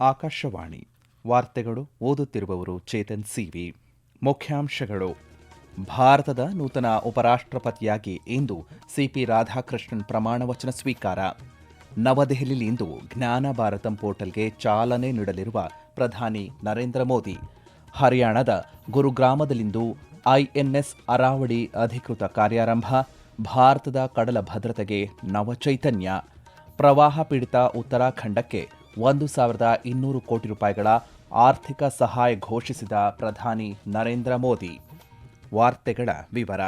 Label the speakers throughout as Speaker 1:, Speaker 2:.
Speaker 1: ಆಕಾಶವಾಣಿ ವಾರ್ತೆಗಳು ಓದುತ್ತಿರುವವರು ಚೇತನ್ ಸಿವಿ. ಮುಖ್ಯಾಂಶಗಳು. ಭಾರತದ ನೂತನ ಉಪರಾಷ್ಟ್ರಪತಿಯಾಗಿ ಇಂದು ಸಿಪಿ ರಾಧಾಕೃಷ್ಣನ್ ಪ್ರಮಾಣ ವಚನ ಸ್ವೀಕಾರ. ನವದೆಹಲಿಯಲ್ಲಿಂದು ಜ್ಞಾನ ಭಾರತಂ ಪೋರ್ಟಲ್ಗೆ ಚಾಲನೆ ನೀಡಲಿರುವ ಪ್ರಧಾನಿ ನರೇಂದ್ರ ಮೋದಿ. ಹರಿಯಾಣದ ಗುರುಗ್ರಾಮದಲ್ಲಿಂದು ಐಎನ್ಎಸ್ ಅರಾವಳಿ ಅಧಿಕೃತ ಕಾರ್ಯಾರಂಭ, ಭಾರತದ ಕಡಲ ಭದ್ರತೆಗೆ ನವಚೈತನ್ಯ. ಪ್ರವಾಹ ಪೀಡಿತ ಉತ್ತರಾಖಂಡಕ್ಕೆ ಒಂದು ಸಾವಿರದ ಇನ್ನೂರು ಕೋಟಿ ರೂಪಾಯಿಗಳ ಆರ್ಥಿಕ ಸಹಾಯ ಘೋಷಿಸಿದ ಪ್ರಧಾನಿ ನರೇಂದ್ರ ಮೋದಿ. ವಾರ್ತೆಗಳ ವಿವರ.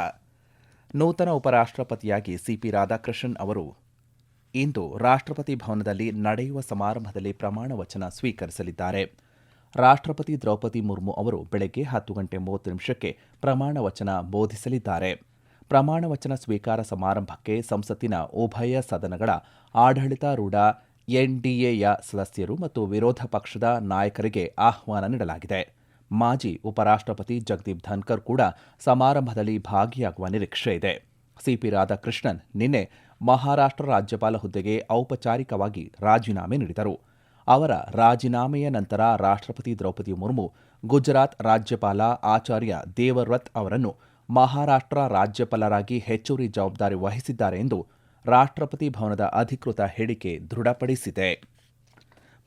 Speaker 1: ನೂತನ ಉಪರಾಷ್ಟ್ರಪತಿಯಾಗಿ ಸಿಪಿ ರಾಧಾಕೃಷ್ಣನ್ ಅವರು ಇಂದು ರಾಷ್ಟ್ರಪತಿ ಭವನದಲ್ಲಿ ನಡೆಯುವ ಸಮಾರಂಭದಲ್ಲಿ ಪ್ರಮಾಣ ವಚನ ಸ್ವೀಕರಿಸಲಿದ್ದಾರೆ. ರಾಷ್ಟ್ರಪತಿ ದ್ರೌಪದಿ ಮುರ್ಮು ಅವರು ಬೆಳಗ್ಗೆ ಹತ್ತು ಗಂಟೆ ಮೂವತ್ತು ನಿಮಿಷಕ್ಕೆ ಪ್ರಮಾಣ ವಚನ ಬೋಧಿಸಲಿದ್ದಾರೆ. ಪ್ರಮಾಣ ವಚನ ಸ್ವೀಕಾರ ಸಮಾರಂಭಕ್ಕೆ ಸಂಸತ್ತಿನ ಉಭಯ ಸದನಗಳ ಆಡಳಿತಾರೂಢ ಎನ್ಡಿಎಯ ಸದಸ್ಯರು ಮತ್ತು ವಿರೋಧ ಪಕ್ಷದ ನಾಯಕರಿಗೆ ಆಹ್ವಾನ ನೀಡಲಾಗಿದೆ. ಮಾಜಿ ಉಪರಾಷ್ಟ್ರಪತಿ ಜಗದೀಪ್ ಧನ್ಕರ್ ಕೂಡ ಸಮಾರಂಭದಲ್ಲಿ ಭಾಗಿಯಾಗುವ ನಿರೀಕ್ಷೆ ಇದೆ. ಸಿಪಿ ರಾಧಾಕೃಷ್ಣನ್ ನಿನ್ನೆ ಮಹಾರಾಷ್ಟ್ರ ರಾಜ್ಯಪಾಲ ಹುದ್ದೆಗೆ ಔಪಚಾರಿಕವಾಗಿ ರಾಜೀನಾಮೆ ನೀಡಿದರು. ಅವರ ರಾಜೀನಾಮೆಯ ನಂತರ ರಾಷ್ಟ್ರಪತಿ ದ್ರೌಪದಿ ಮುರ್ಮು, ಗುಜರಾತ್ ರಾಜ್ಯಪಾಲ ಆಚಾರ್ಯ ದೇವವ್ರತ್ ಅವರನ್ನು ಮಹಾರಾಷ್ಟ್ರ ರಾಜ್ಯಪಾಲರಾಗಿ ಹೆಚ್ಚುವರಿ ಜವಾಬ್ದಾರಿ ವಹಿಸಿದ್ದಾರೆ ಎಂದು ರಾಷ್ಟ್ರಪತಿ ಭವನದ ಅಧಿಕೃತ ಹೇಳಿಕೆ ದೃಢಪಡಿಸಿದೆ.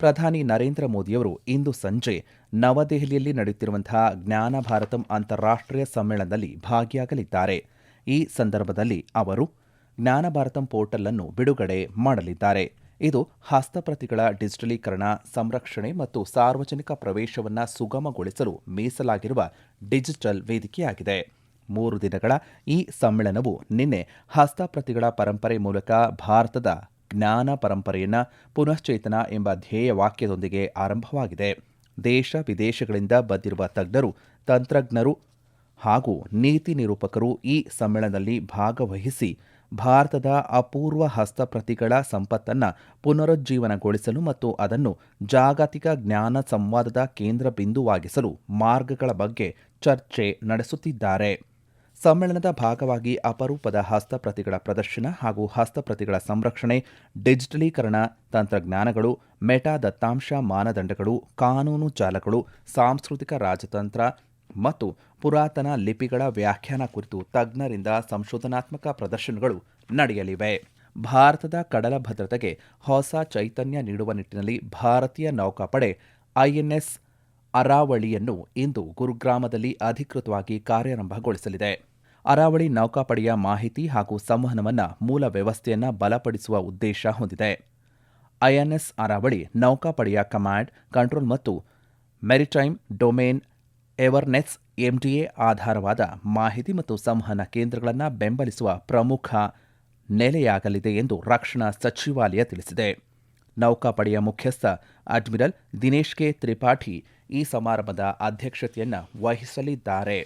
Speaker 1: ಪ್ರಧಾನಿ ನರೇಂದ್ರ ಮೋದಿಯವರು ಇಂದು ಸಂಜೆ ನವದೆಹಲಿಯಲ್ಲಿ ನಡೆಯುತ್ತಿರುವಂತಹ ಜ್ಞಾನ ಭಾರತಂ ಅಂತಾರಾಷ್ಟ್ರೀಯ ಸಮ್ಮೇಳನದಲ್ಲಿ ಭಾಗಿಯಾಗಲಿದ್ದಾರೆ. ಈ ಸಂದರ್ಭದಲ್ಲಿ ಅವರು ಜ್ಞಾನ ಭಾರತಂ ಪೋರ್ಟಲ್ ಅನ್ನು ಬಿಡುಗಡೆ ಮಾಡಲಿದ್ದಾರೆ. ಇದು ಹಸ್ತಪ್ರತಿಗಳ ಡಿಜಿಟಲೀಕರಣ, ಸಂರಕ್ಷಣೆ ಮತ್ತು ಸಾರ್ವಜನಿಕ ಪ್ರವೇಶವನ್ನು ಸುಗಮಗೊಳಿಸಲು ಮೀಸಲಾಗಿರುವ ಡಿಜಿಟಲ್ ವೇದಿಕೆಯಾಗಿದೆ. ಮೂರು ದಿನಗಳ ಈ ಸಮ್ಮೇಳನವು ನಿನ್ನೆ ಹಸ್ತಪ್ರತಿಗಳ ಪರಂಪರೆ ಮೂಲಕ ಭಾರತದ ಜ್ಞಾನ ಪರಂಪರೆಯನ್ನು ಪುನಶ್ಚೇತನ ಎಂಬ ಧ್ಯೇಯ ವಾಕ್ಯದೊಂದಿಗೆ ಆರಂಭವಾಗಿದೆ. ದೇಶ ವಿದೇಶಗಳಿಂದ ಬಂದಿರುವ ತಜ್ಞರು, ತಂತ್ರಜ್ಞರು ಹಾಗೂ ನೀತಿ ನಿರೂಪಕರು ಈ ಸಮ್ಮೇಳನದಲ್ಲಿ ಭಾಗವಹಿಸಿ ಭಾರತದ ಅಪೂರ್ವ ಹಸ್ತಪ್ರತಿಗಳ ಸಂಪತ್ತನ್ನು ಪುನರುಜ್ಜೀವನಗೊಳಿಸಲು ಮತ್ತು ಅದನ್ನು ಜಾಗತಿಕ ಜ್ಞಾನ ಸಂವಾದದ ಕೇಂದ್ರ ಬಿಂದುವಾಗಿಸಲು ಮಾರ್ಗಗಳ ಬಗ್ಗೆ ಚರ್ಚೆ ನಡೆಸುತ್ತಿದ್ದಾರೆ. ಸಮ್ಮೇಳನದ ಭಾಗವಾಗಿ ಅಪರೂಪದ ಹಸ್ತಪ್ರತಿಗಳ ಪ್ರದರ್ಶನ ಹಾಗೂ ಹಸ್ತಪ್ರತಿಗಳ ಸಂರಕ್ಷಣೆ, ಡಿಜಿಟಲೀಕರಣ, ತಂತ್ರಜ್ಞಾನಗಳು ಮೆಟಾ ದತ್ತಾಂಶ ಮಾನದಂಡಗಳು, ಕಾನೂನು ಜಾಲಗಳು, ಸಾಂಸ್ಕೃತಿಕ ರಾಜತಂತ್ರ ಮತ್ತು ಪುರಾತನ ಲಿಪಿಗಳ ವ್ಯಾಖ್ಯಾನ ಕುರಿತು ತಜ್ಞರಿಂದ ಸಂಶೋಧನಾತ್ಮಕ ಪ್ರದರ್ಶನಗಳು ನಡೆಯಲಿವೆ. ಭಾರತದ ಕಡಲ ಭದ್ರತೆಗೆ ಹೊಸ ಚೈತನ್ಯ ನೀಡುವ ನಿಟ್ಟಿನಲ್ಲಿ ಭಾರತೀಯ ನೌಕಾಪಡೆ ಐಎನ್ಎಸ್ ಅರಾವಳಿಯನ್ನು ಇಂದು ಗುರುಗ್ರಾಮದಲ್ಲಿ ಅಧಿಕೃತವಾಗಿ ಕಾರ್ಯಾರಂಭಗೊಳಿಸಲಿದೆ. ಅರಾವಳಿ ನೌಕಾಪಡೆಯ ಮಾಹಿತಿ ಹಾಗೂ ಸಂವಹನವನ್ನು ಮೂಲ ವ್ಯವಸ್ಥೆಯನ್ನು ಬಲಪಡಿಸುವ ಉದ್ದೇಶ ಹೊಂದಿದೆ. ಐಎನ್ಎಸ್ ಅರಾವಳಿ ನೌಕಾಪಡೆಯ ಕಮಾಂಡ್ ಕಂಟ್ರೋಲ್ ಮತ್ತು ಮೆರಿಟೈಮ್ ಡೊಮೇನ್ ಎವರ್ನೆಸ್ ಎಂಡಿಎ ಆಧಾರವಾದ ಮಾಹಿತಿ ಮತ್ತು ಸಂವಹನ ಕೇಂದ್ರಗಳನ್ನು ಬೆಂಬಲಿಸುವ ಪ್ರಮುಖ ನೆಲೆಯಾಗಲಿದೆ ಎಂದು ರಕ್ಷಣಾ ಸಚಿವಾಲಯ ತಿಳಿಸಿದೆ. ನೌಕಾಪಡೆಯ ಮುಖ್ಯಸ್ಥ ಅಡ್ಮಿರಲ್ ದಿನೇಶ್ ಕೆ ತ್ರಿಪಾಠಿ ಈ ಸಮಾರಂಭದ ಅಧ್ಯಕ್ಷತೆಯನ್ನು ವಹಿಸಲಿದ್ದಾರೆ.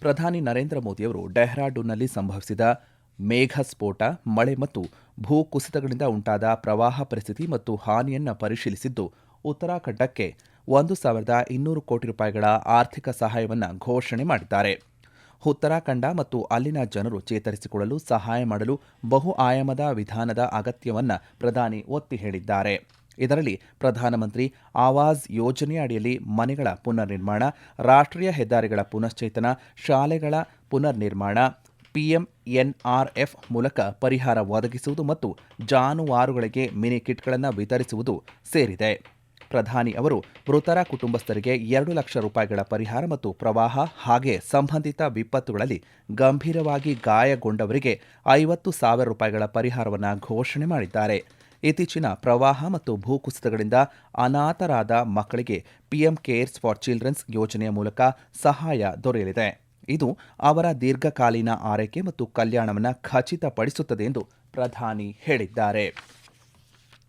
Speaker 1: ಪ್ರಧಾನಿ ನರೇಂದ್ರ ಮೋದಿಯವರು ಡೆಹ್ರಾಡೂನ್ನಲ್ಲಿ ಸಂಭವಿಸಿದ ಮೇಘ ಸ್ಫೋಟ ಮಳೆ ಮತ್ತು ಭೂಕುಸಿತಗಳಿಂದ ಉಂಟಾದ ಪ್ರವಾಹ ಪರಿಸ್ಥಿತಿ ಮತ್ತು ಹಾನಿಯನ್ನು ಪರಿಶೀಲಿಸಿದ್ದು ಉತ್ತರಾಖಂಡಕ್ಕೆ ಒಂದು ಸಾವಿರದ ಇನ್ನೂರು ಕೋಟಿ ರೂಪಾಯಿಗಳ ಆರ್ಥಿಕ ಸಹಾಯವನ್ನು ಘೋಷಣೆ ಮಾಡಿದ್ದಾರೆ. ಉತ್ತರಾಖಂಡ ಮತ್ತು ಅಲ್ಲಿನ ಜನರು ಚೇತರಿಸಿಕೊಳ್ಳಲು ಸಹಾಯ ಮಾಡಲು ಬಹು ಆಯಾಮದ ವಿಧಾನದ ಅಗತ್ಯವನ್ನು ಪ್ರಧಾನಿ ಒತ್ತಿ ಹೇಳಿದ್ದಾರೆ. ಇದರಲ್ಲಿ ಪ್ರಧಾನಮಂತ್ರಿ ಆವಾಜ್ ಯೋಜನೆಯ ಅಡಿಯಲ್ಲಿ ಮನೆಗಳ ಪುನರ್ ನಿರ್ಮಾಣ ರಾಷ್ಟ್ರೀಯ ಹೆದ್ದಾರಿಗಳ ಪುನಶ್ಚೇತನ, ಶಾಲೆಗಳ ಪುನರ್ ನಿರ್ಮಾಣ ಪಿಎಂಎನ್ಆರ್ಎಫ್ ಮೂಲಕ ಪರಿಹಾರ ಒದಗಿಸುವುದು ಮತ್ತು ಜಾನುವಾರುಗಳಿಗೆ ಮಿನಿ ಕಿಟ್ಗಳನ್ನು ವಿತರಿಸುವುದು ಸೇರಿದೆ. ಪ್ರಧಾನಿ ಅವರು ಮೃತರ ಕುಟುಂಬಸ್ಥರಿಗೆ ಎರಡು ಲಕ್ಷ ರೂಪಾಯಿಗಳ ಪರಿಹಾರ ಮತ್ತು ಪ್ರವಾಹ ಹಾಗೆ ಸಂಬಂಧಿತ ವಿಪತ್ತುಗಳಲ್ಲಿ ಗಂಭೀರವಾಗಿ ಗಾಯಗೊಂಡವರಿಗೆ ಐವತ್ತು ಸಾವಿರ ರೂಪಾಯಿಗಳ ಪರಿಹಾರವನ್ನು ಘೋಷಣೆ ಮಾಡಿದ್ದಾರೆ. ಇತ್ತೀಚಿನ ಪ್ರವಾಹ ಮತ್ತು ಭೂಕುಸಿತಗಳಿಂದ ಅನಾಥರಾದ ಮಕ್ಕಳಿಗೆ ಪಿಎಂ ಕೇರ್ಸ್ ಫಾರ್ ಚಿಲ್ಡ್ರನ್ಸ್ ಯೋಜನೆಯ ಮೂಲಕ ಸಹಾಯ ದೊರೆಯಲಿದೆ. ಇದು ಅವರ ದೀರ್ಘಕಾಲೀನ ಆರೈಕೆ ಮತ್ತು ಕಲ್ಯಾಣವನ್ನು ಖಚಿತಪಡಿಸುತ್ತದೆ ಎಂದು ಪ್ರಧಾನಿ ಹೇಳಿದ್ದಾರೆ.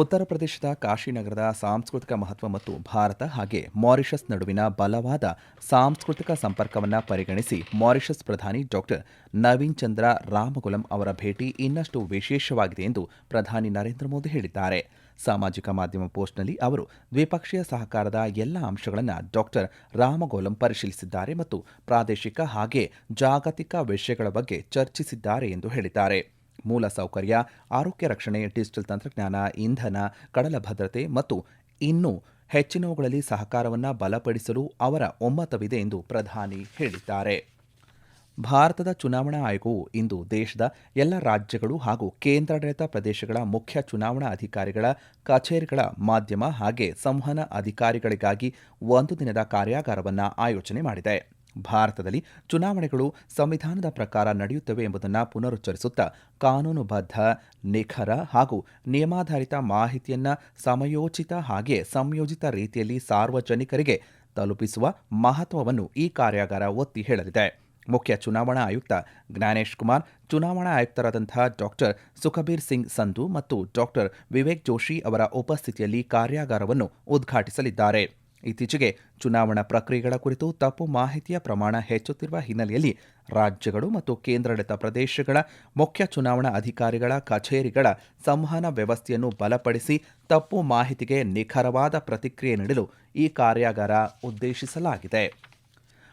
Speaker 1: ಉತ್ತರ ಪ್ರದೇಶದ ಕಾಶಿನಗರದ ಸಾಂಸ್ಕೃತಿಕ ಮಹತ್ವ ಮತ್ತು ಭಾರತ ಹಾಗೆ ಮಾರಿಷಸ್ ನಡುವಿನ ಬಲವಾದ ಸಾಂಸ್ಕೃತಿಕ ಸಂಪರ್ಕವನ್ನು ಪರಿಗಣಿಸಿ ಮಾರಿಷಸ್ ಪ್ರಧಾನಿ ಡಾಕ್ಟರ್ ನವೀನ್ ಚಂದ್ರ ರಾಮಗುಲಂ ಅವರ ಭೇಟಿ ಇನ್ನಷ್ಟು ವಿಶೇಷವಾಗಿದೆ ಎಂದು ಪ್ರಧಾನಿ ನರೇಂದ್ರ ಮೋದಿ ಹೇಳಿದ್ದಾರೆ. ಸಾಮಾಜಿಕ ಮಾಧ್ಯಮ ಪೋಸ್ಟ್ನಲ್ಲಿ ಅವರು ದ್ವಿಪಕ್ಷೀಯ ಸಹಕಾರದ ಎಲ್ಲ ಅಂಶಗಳನ್ನು ಡಾಕ್ಟರ್ ರಾಮಗೋಲಂ ಪರಿಶೀಲಿಸಿದ್ದಾರೆ ಮತ್ತು ಪ್ರಾದೇಶಿಕ ಹಾಗೆ ಜಾಗತಿಕ ವಿಷಯಗಳ ಬಗ್ಗೆ ಚರ್ಚಿಸಿದ್ದಾರೆ ಎಂದು ಹೇಳಿದ್ದಾರೆ. ಮೂಲ ಸೌಕರ್ಯ, ಆರೋಗ್ಯ ರಕ್ಷಣೆ, ಡಿಜಿಟಲ್ ತಂತ್ರಜ್ಞಾನ, ಇಂಧನ, ಕಡಲ ಭದ್ರತೆ ಮತ್ತು ಇನ್ನೂ ಹೆಚ್ಚಿನವುಗಳಲ್ಲಿ ಸಹಕಾರವನ್ನು ಬಲಪಡಿಸಲು ಅವರ ಒಮ್ಮತವಿದೆ ಎಂದು ಪ್ರಧಾನಿ ಹೇಳಿದ್ದಾರೆ. ಭಾರತದ ಚುನಾವಣಾ ಆಯೋಗವು ಇಂದು ದೇಶದ ಎಲ್ಲ ರಾಜ್ಯಗಳು ಹಾಗೂ ಕೇಂದ್ರಾಡಳಿತ ಪ್ರದೇಶಗಳ ಮುಖ್ಯ ಚುನಾವಣಾ ಅಧಿಕಾರಿಗಳ ಕಚೇರಿಗಳ ಮಾಧ್ಯಮ ಹಾಗೆ ಸಂವಹನ ಅಧಿಕಾರಿಗಳಿಗಾಗಿ ಒಂದು ದಿನದ ಕಾರ್ಯಾಗಾರವನ್ನು ಆಯೋಜನೆ ಮಾಡಿದೆ. ಭಾರತದಲ್ಲಿ ಚುನಾವಣೆಗಳು ಸಂವಿಧಾನದ ಪ್ರಕಾರ ನಡೆಯುತ್ತವೆ ಎಂಬುದನ್ನು ಪುನರುಚ್ಚರಿಸುತ್ತಾ ಕಾನೂನುಬದ್ಧ, ನಿಖರ ಹಾಗೂ ನಿಯಮಾಧಾರಿತ ಮಾಹಿತಿಯನ್ನು ಸಮಯೋಚಿತ ಹಾಗೆ ಸಂಯೋಜಿತ ರೀತಿಯಲ್ಲಿ ಸಾರ್ವಜನಿಕರಿಗೆ ತಲುಪಿಸುವ ಮಹತ್ವವನ್ನು ಈ ಕಾರ್ಯಾಗಾರ ಒತ್ತಿ ಹೇಳಲಿದೆ. ಮುಖ್ಯ ಚುನಾವಣಾ ಆಯುಕ್ತ ಜ್ಞಾನೇಶ್ ಕುಮಾರ್, ಚುನಾವಣಾ ಆಯುಕ್ತರಾದಂತಹ ಡಾಕ್ಟರ್ ಸುಖಬೀರ್ ಸಿಂಗ್ ಸಂಧು ಮತ್ತು ಡಾಕ್ಟರ್ ವಿವೇಕ್ ಜೋಶಿ ಅವರ ಉಪಸ್ಥಿತಿಯಲ್ಲಿ ಕಾರ್ಯಾಗಾರವನ್ನು ಉದ್ಘಾಟಿಸಲಿದ್ದಾರೆ. ಇತ್ತೀಚೆಗೆ ಚುನಾವಣಾ ಪ್ರಕ್ರಿಯೆಗಳ ಕುರಿತು ತಪ್ಪು ಮಾಹಿತಿಯ ಪ್ರಮಾಣ ಹೆಚ್ಚುತ್ತಿರುವ ಹಿನ್ನೆಲೆಯಲ್ಲಿ ರಾಜ್ಯಗಳು ಮತ್ತು ಕೇಂದ್ರಾಡಳಿತ ಪ್ರದೇಶಗಳ ಮುಖ್ಯ ಚುನಾವಣಾ ಅಧಿಕಾರಿಗಳ ಕಚೇರಿಗಳ ಸಂವಹನ ವ್ಯವಸ್ಥೆಯನ್ನು ಬಲಪಡಿಸಿ ತಪ್ಪು ಮಾಹಿತಿಗೆ ನಿಖರವಾದ ಪ್ರತಿಕ್ರಿಯೆ ನೀಡಲು ಈ ಕಾರ್ಯಾಗಾರ ಉದ್ದೇಶಿಸಲಾಗಿದೆ.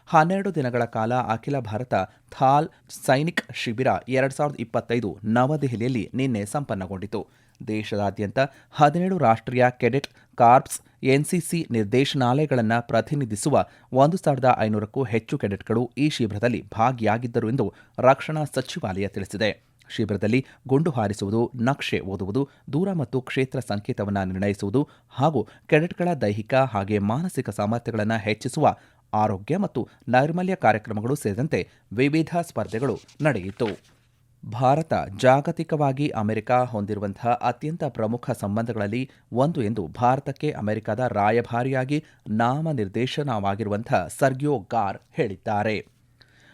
Speaker 1: ಹನ್ನೆರಡು ದಿನಗಳ ಕಾಲ ಅಖಿಲ ಭಾರತ ಥಾಲ್ ಸೈನಿಕ್ ಶಿಬಿರ ಎರಡು ಸಾವಿರದ ಇಪ್ಪತ್ತೈದು ನವದೆಹಲಿಯಲ್ಲಿ ನಿನ್ನೆ ಸಂಪನ್ನಗೊಂಡಿತು. ದೇಶದಾದ್ಯಂತ ಹದಿನೇಳು ರಾಷ್ಟ್ರೀಯ ಕೆಡೆಟ್ ಕಾರ್ಪ್ಸ್ ಎನ್ಸಿಸಿ ನಿರ್ದೇಶನಾಲಯಗಳನ್ನು ಪ್ರತಿನಿಧಿಸುವ ಒಂದು ಸಾವಿರದ ಐನೂರಕ್ಕೂ ಹೆಚ್ಚು ಕೆಡೆಟ್ಗಳು ಈ ಶಿಬಿರದಲ್ಲಿ ಭಾಗಿಯಾಗಿದ್ದರು ಎಂದು ರಕ್ಷಣಾ ಸಚಿವಾಲಯ ತಿಳಿಸಿದೆ. ಶಿಬಿರದಲ್ಲಿ ಗುಂಡು ಹಾರಿಸುವುದು, ನಕ್ಷೆ ಓದುವುದು, ದೂರ ಮತ್ತು ಕ್ಷೇತ್ರ ಸಂಕೇತವನ್ನು ನಿರ್ಣಯಿಸುವುದು ಹಾಗೂ ಕೆಡೆಟ್ಗಳ ದೈಹಿಕ ಹಾಗೆ ಮಾನಸಿಕ ಸಾಮರ್ಥ್ಯಗಳನ್ನು ಹೆಚ್ಚಿಸುವ ಆರೋಗ್ಯ ಮತ್ತು ನೈರ್ಮಲ್ಯ ಕಾರ್ಯಕ್ರಮಗಳು ಸೇರಿದಂತೆ ವಿವಿಧ ಸ್ಪರ್ಧೆಗಳು ನಡೆಯಿತು. ಭಾರತ ಜಾಗತಿಕವಾಗಿ ಅಮೆರಿಕ ಹೊಂದಿರುವಂತಹ ಅತ್ಯಂತ ಪ್ರಮುಖ ಸಂಬಂಧಗಳಲ್ಲಿ ಒಂದು ಎಂದು ಭಾರತಕ್ಕೆ ಅಮೆರಿಕದ ರಾಯಭಾರಿಯಾಗಿ ನಾಮನಿರ್ದೇಶನವಾಗಿರುವಂತಹ ಸರ್ಗಿಯೋ ಗಾರ್ ಹೇಳಿದ್ದಾರೆ.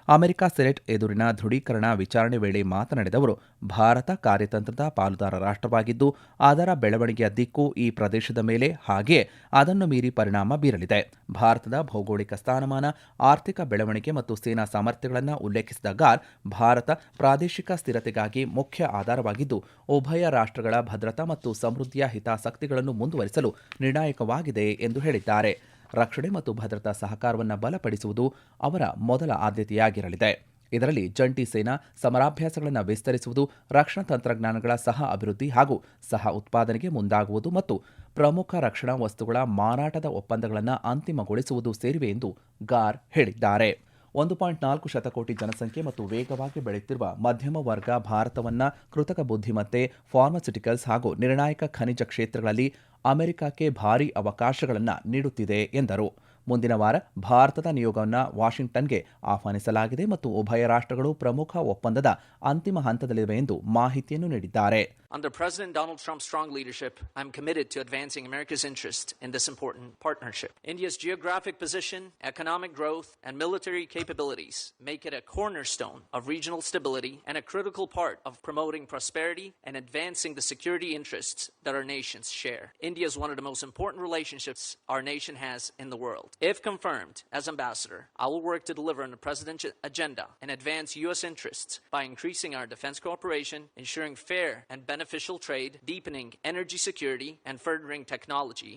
Speaker 1: ಅಮೆರಿಕ ಸೆನೆಟ್ ಎದುರಿನ ದೃಢೀಕರಣ ವಿಚಾರಣೆ ವೇಳೆ ಮಾತನಾಡಿದವರು ಭಾರತ ಕಾರ್ಯತಂತ್ರದ ಪಾಲುದಾರ ರಾಷ್ಟ್ರವಾಗಿದ್ದು, ಅದರ ಬೆಳವಣಿಗೆಯ ದಿಕ್ಕು ಈ ಪ್ರದೇಶದ ಮೇಲೆ, ಹಾಗೆಯೇ ಅದನ್ನು ಮೀರಿ ಪರಿಣಾಮ ಬೀರಲಿದೆ. ಭಾರತದ ಭೌಗೋಳಿಕ ಸ್ಥಾನಮಾನ, ಆರ್ಥಿಕ ಬೆಳವಣಿಗೆ ಮತ್ತು ಸೇನಾ ಸಾಮರ್ಥ್ಯಗಳನ್ನು ಉಲ್ಲೇಖಿಸಿದ ಗಾರ್, ಭಾರತ ಪ್ರಾದೇಶಿಕ ಸ್ಥಿರತೆಗಾಗಿ ಮುಖ್ಯ ಆಧಾರವಾಗಿದ್ದು, ಉಭಯ ರಾಷ್ಟ್ರಗಳ ಭದ್ರತಾ ಮತ್ತು ಸಮೃದ್ಧಿಯ ಹಿತಾಸಕ್ತಿಗಳನ್ನು ಮುಂದುವರಿಸಲು ನಿರ್ಣಾಯಕವಾಗಿದೆ ಎಂದು ಹೇಳಿದ್ದಾರೆ. ರಕ್ಷಣೆ ಮತ್ತು ಭದ್ರತಾ ಸಹಕಾರವನ್ನು ಬಲಪಡಿಸುವುದು ಅವರ ಮೊದಲ ಆದ್ಯತೆಯಾಗಿರಲಿದೆ. ಇದರಲ್ಲಿ ಜಂಟಿ ಸೇನಾ ಸಮರಾಭ್ಯಾಸಗಳನ್ನು ವಿಸ್ತರಿಸುವುದು, ರಕ್ಷಣಾ ತಂತ್ರಜ್ಞಾನಗಳ ಸಹ ಅಭಿವೃದ್ಧಿ ಹಾಗೂ ಸಹ ಉತ್ಪಾದನೆಗೆ ಮುಂದಾಗುವುದು ಮತ್ತು ಪ್ರಮುಖ ರಕ್ಷಣಾ ವಸ್ತುಗಳ ಮಾರಾಟದ ಒಪ್ಪಂದಗಳನ್ನು ಅಂತಿಮಗೊಳಿಸುವುದು ಸೇರಿವೆ ಎಂದು ಗಾರ್ ಹೇಳಿದ್ದಾರೆ. ಒಂದು ಪಾಯಿಂಟ್ ನಾಲ್ಕು ಶತಕೋಟಿ ಜನಸಂಖ್ಯೆ ಮತ್ತು ವೇಗವಾಗಿ ಬೆಳೆಯುತ್ತಿರುವ ಮಧ್ಯಮ ವರ್ಗ ಭಾರತವನ್ನ ಕೃತಕ ಬುದ್ಧಿಮತ್ತೆ ಫಾರ್ಮಾಸ್ಯುಟಿಕಲ್ಸ್ ಹಾಗೂ ನಿರ್ಣಾಯಕ ಖನಿಜ ಕ್ಷೇತ್ರಗಳಲ್ಲಿ ಅಮೆರಿಕಕ್ಕೆ ಭಾರೀ ಅವಕಾಶಗಳನ್ನು ನೀಡುತ್ತಿದೆ ಎಂದರು. ಮುಂದಿನ ವಾರ ಭಾರತದ ನಿಯೋಗವನ್ನು ವಾಷಿಂಗ್ಟನ್ಗೆ ಆಹ್ವಾನಿಸಲಾಗಿದೆ ಮತ್ತು ಉಭಯ ರಾಷ್ಟ್ರಗಳು ಪ್ರಮುಖ ಒಪ್ಪಂದದ ಅಂತಿಮ ಹಂತದಲ್ಲಿವೆ ಎಂದು ಮಾಹಿತಿಯನ್ನು ನೀಡಿದ್ದಾರೆ
Speaker 2: Under President Donald Trump's strong leadership, I'm committed to advancing America's interest in this important partnership. India's geographic position, economic growth, and military capabilities make it a cornerstone of regional stability and a critical part of promoting prosperity and advancing the security interests that our nations share. India is one of the most important relationships our nation has in the world. If confirmed as ambassador, I will work to deliver on the president's agenda and advance U.S. interests by increasing our defense cooperation, ensuring fair and beneficial trade, deepening energy security, and furthering technology.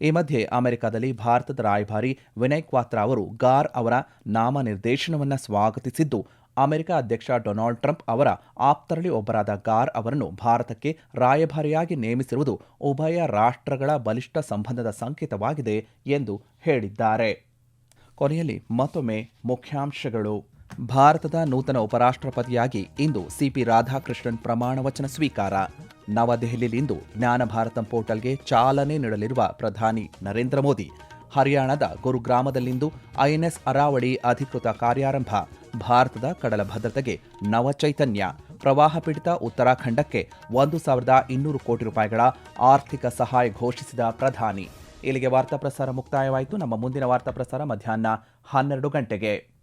Speaker 1: ಈ ಮಧ್ಯೆ ಅಮೆರಿಕದಲ್ಲಿ ಭಾರತದ ರಾಯಭಾರಿ ವಿನಯ್ ಕ್ವಾತ್ರಾ ಅವರು Gor ಅವರ ನಾಮನಿರ್ದೇಶನವನ್ನು ಸ್ವಾಗತಿಸಿದ್ದು America ಅಧ್ಯಕ್ಷ ಡೊನಾಲ್ಡ್ ಟ್ರಂಪ್ ಅವರ ಆಪ್ತರಲ್ಲಿ ಒಬ್ಬರಾದ ಗಾರ್ ಅವರನ್ನು ಭಾರತಕ್ಕೆ ರಾಯಭಾರಿಯಾಗಿ ನೇಮಿಸಿರುವುದು ಉಭಯ ರಾಷ್ಟ್ರಗಳ ಬಲಿಷ್ಠ ಸಂಬಂಧದ ಸಂಕೇತವಾಗಿದೆ ಎಂದು ಹೇಳಿದ್ದಾರೆ. ಕೊನೆಯಲ್ಲಿ ಮತ್ತೊಮ್ಮೆ ಮುಖ್ಯಾಂಶಗಳು. ಭಾರತದ ನೂತನ ಉಪರಾಷ್ಟ್ರಪತಿಯಾಗಿ ಇಂದು ಸಿಪಿ ರಾಧಾಕೃಷ್ಣನ್ ಪ್ರಮಾಣ ವಚನ ಸ್ವೀಕಾರ. ನವದೆಹಲಿಯಲ್ಲಿಂದು ಜ್ಞಾನ ಭಾರತಂ ಪೋರ್ಟಲ್ಗೆ ಚಾಲನೆ ನೀಡಲಿರುವ ಪ್ರಧಾನಿ ನರೇಂದ್ರ ಮೋದಿ ಹರಿಯಾಣದ ಗುರುಗ್ರಾಮದಲ್ಲಿಂದು ಐಎನ್ಎಸ್ ಅರಾವಳಿ ಅಧಿಕೃತ ಕಾರ್ಯಾರಂಭ. ಭಾರತದ ಕಡಲ ಭದ್ರತೆಗೆ ನವ ಚೈತನ್ಯ. ಪ್ರವಾಹ ಪೀಡಿತ ಉತ್ತರಾಖಂಡಕ್ಕೆ ಒಂದು ಸಾವಿರದ ಇನ್ನೂರು ಕೋಟಿ ರೂಪಾಯಿಗಳ ಆರ್ಥಿಕ ಸಹಾಯ ಘೋಷಿಸಿದ ಪ್ರಧಾನಿ. ಇಲ್ಲಿಗೆ ವಾರ್ತಾ ಪ್ರಸಾರ ಮುಕ್ತಾಯವಾಯಿತು. ನಮ್ಮ ಮುಂದಿನ ವಾರ್ತಾ ಪ್ರಸಾರ ಮಧ್ಯಾಹ್ನ ಹನ್ನೆರಡು ಗಂಟೆಗೆ.